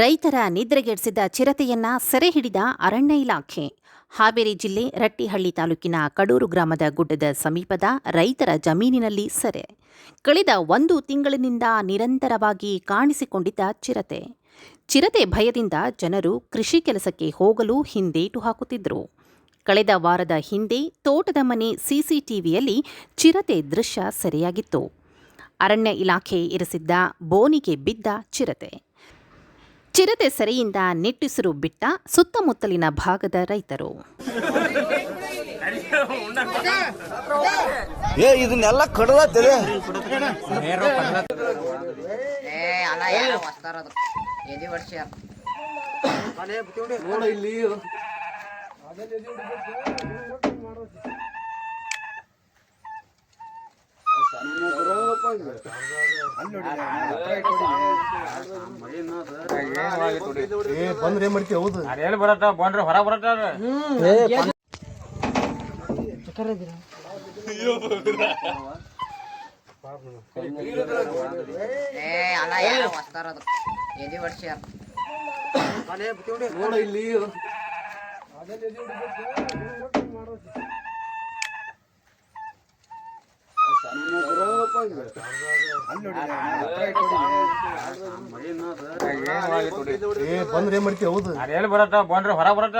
ರೈತರ ನಿದ್ರೆಗೆಡಿಸಿದ ಚಿರತೆಯನ್ನ ಸೆರೆ ಹಿಡಿದ ಅರಣ್ಯ ಇಲಾಖೆ. ಹಾವೇರಿ ಜಿಲ್ಲೆ ರಟ್ಟಿಹಳ್ಳಿ ತಾಲೂಕಿನ ಕಡೂರು ಗ್ರಾಮದ ಗುಡ್ಡದ ಸಮೀಪದ ರೈತರ ಜಮೀನಿನಲ್ಲಿ ಸೆರೆ. ಕಳೆದ ಒಂದು ತಿಂಗಳಿನಿಂದ ನಿರಂತರವಾಗಿ ಕಾಣಿಸಿಕೊಂಡಿದ್ದ ಚಿರತೆ. ಚಿರತೆ ಭಯದಿಂದ ಜನರು ಕೃಷಿ ಕೆಲಸಕ್ಕೆ ಹೋಗಲು ಹಿಂದೇಟು ಹಾಕುತ್ತಿದ್ದರು ಕಳೆದ ವಾರದ ಹಿಂದೆ ತೋಟದ ಮನೆ ಸಿಸಿಟಿವಿಯಲ್ಲಿ ಚಿರತೆ ದೃಶ್ಯ ಸೆರೆಯಾಗಿತ್ತು. ಅರಣ್ಯ ಇಲಾಖೆ ಇರಿಸಿದ್ದ ಬೋನಿಗೆ ಬಿದ್ದ ಚಿರತೆ. ಚಿರತೆ ಸೆರೆಯಿಂದ ನಿಟ್ಟುಸಿರು ಬಿಟ್ಟ ಸುತ್ತಮುತ್ತಲಿನ ಭಾಗದ ರೈತರು. ಏ ಇದನ್ನೆಲ್ಲ ಕಡದ ಅಲ್ಲಿ ನೋಡ ಇಲ್ಲಿ. ಏ ಬಂದ್ರೆ ಏನ್ ಮಾಡ್ತಿ ಹೌದು. ಎಲ್ಲಿ ಬರತ್ತ ಬಂದ್ರೆ ಹೊರ ಬರತ್ತ ಏ ಅಲ್ಲ ಯಾರ ವಸ್ತಾರದು ಎದಿ ವರ್ಷ ನೋಡ ಇಲ್ಲಿ. ಏ ಬಂದ್ರೆ ಏನ್ ಮಾಡ್ತಿ? ಹೌದು. ಎಲ್ಲಿ ಬರತ್ತ ಬಂದ್ರೆ ಹೊರ ಬರತ್ತ